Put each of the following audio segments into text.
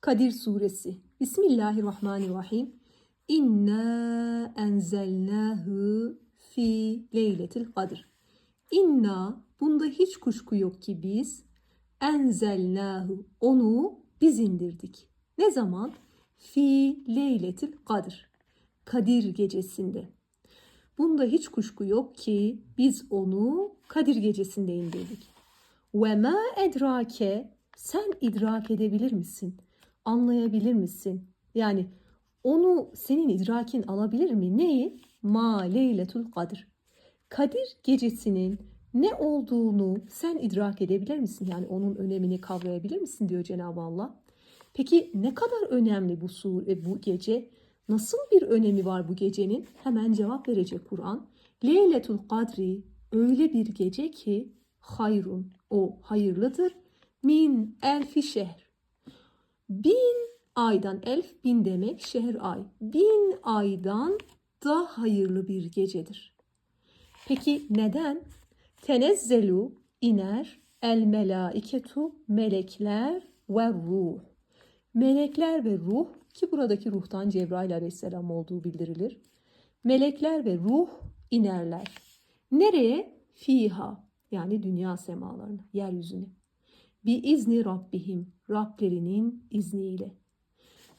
Kadir Suresi Bismillahirrahmanirrahim İnna enzelnahu fi leyletil kadir İnna bunda hiç kuşku yok ki biz enzelnahu onu biz indirdik. Ne zaman? Fi leyletil kadir Kadir gecesinde. Bunda hiç kuşku yok ki biz onu Kadir gecesinde indirdik. Ve ma edrake sen idrak edebilir misin? Anlayabilir misin? Yani onu senin idrakin alabilir mi? Neyi? Ma leyletul kadir. Kadir gecesinin ne olduğunu sen idrak edebilir misin? Yani onun önemini kavrayabilir misin diyor Cenab-ı Allah. Peki ne kadar önemli bu sure, bu gece? Nasıl bir önemi var bu gecenin? Hemen cevap verecek Kur'an. Leyletul Kadri öyle bir gece ki hayrun o hayırlıdır. Min elfi şehr. Bin aydan elf bin demek şehir ay. Bin aydan da hayırlı bir gecedir. Peki neden? Tenezzelu iner el melaiketu melekler ve ruh. Melekler ve ruh ki buradaki ruhtan Cebrail aleyhisselam olduğu bildirilir. Melekler ve ruh inerler. Nereye? Fiha yani dünya semalarına, yeryüzüne. Bi izni Rabbihim, Rablerinin izniyle.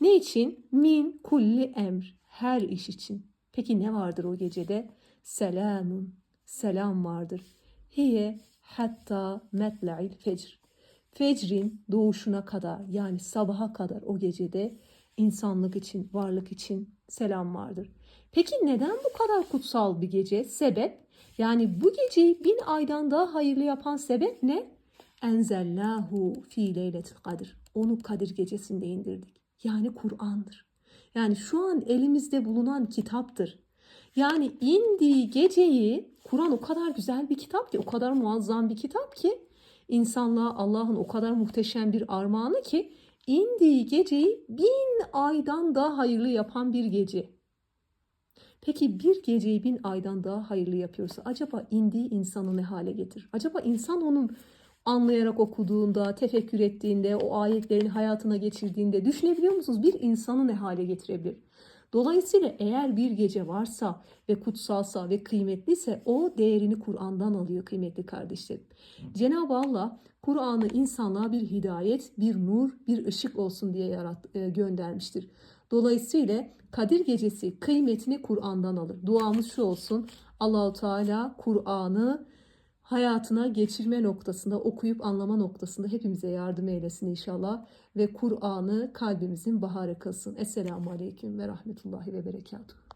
Ne için? Min kulli emr, her iş için. Peki ne vardır o gecede? Selamun, selam vardır. Hiye hatta metla'il fecr. Fecrin doğuşuna kadar yani sabaha kadar o gecede insanlık için, varlık için selam vardır. Peki neden bu kadar kutsal bir gece? Sebep? Yani bu geceyi bin aydan daha hayırlı yapan sebep ne? Enzellahu fi leyletil kadir. Onu Kadir gecesinde indirdik. Yani Kur'an'dır. Yani şu an elimizde bulunan kitaptır. Yani indiği geceyi Kur'an o kadar güzel bir kitap ki, o kadar muazzam bir kitap ki insanlığa Allah'ın o kadar muhteşem bir armağanı ki indiği geceyi bin aydan daha hayırlı yapan bir gece. Peki bir geceyi bin aydan daha hayırlı yapıyorsa acaba indiği insanı ne hale getirir? Acaba insan onun anlayarak okuduğunda, tefekkür ettiğinde, o ayetlerini hayatına geçirdiğinde düşünebiliyor musunuz? Bir insanı ne hale getirebilir? Dolayısıyla eğer bir gece varsa ve kutsalsa ve kıymetliyse o değerini Kur'an'dan alıyor kıymetli kardeşlerim. Cenab-ı Allah Kur'an'ı insanlığa bir hidayet, bir nur, bir ışık olsun diye yarat, e, göndermiştir. Dolayısıyla Kadir Gecesi kıymetini Kur'an'dan alır. Duamız şu olsun. Allahu Teala Kur'an'ı hayatına geçirme noktasında, okuyup anlama noktasında hepimize yardım eylesin inşallah. Ve Kur'an'ı kalbimizin baharı kılsın. Esselamu Aleyküm ve Rahmetullahi ve Berekatuhu.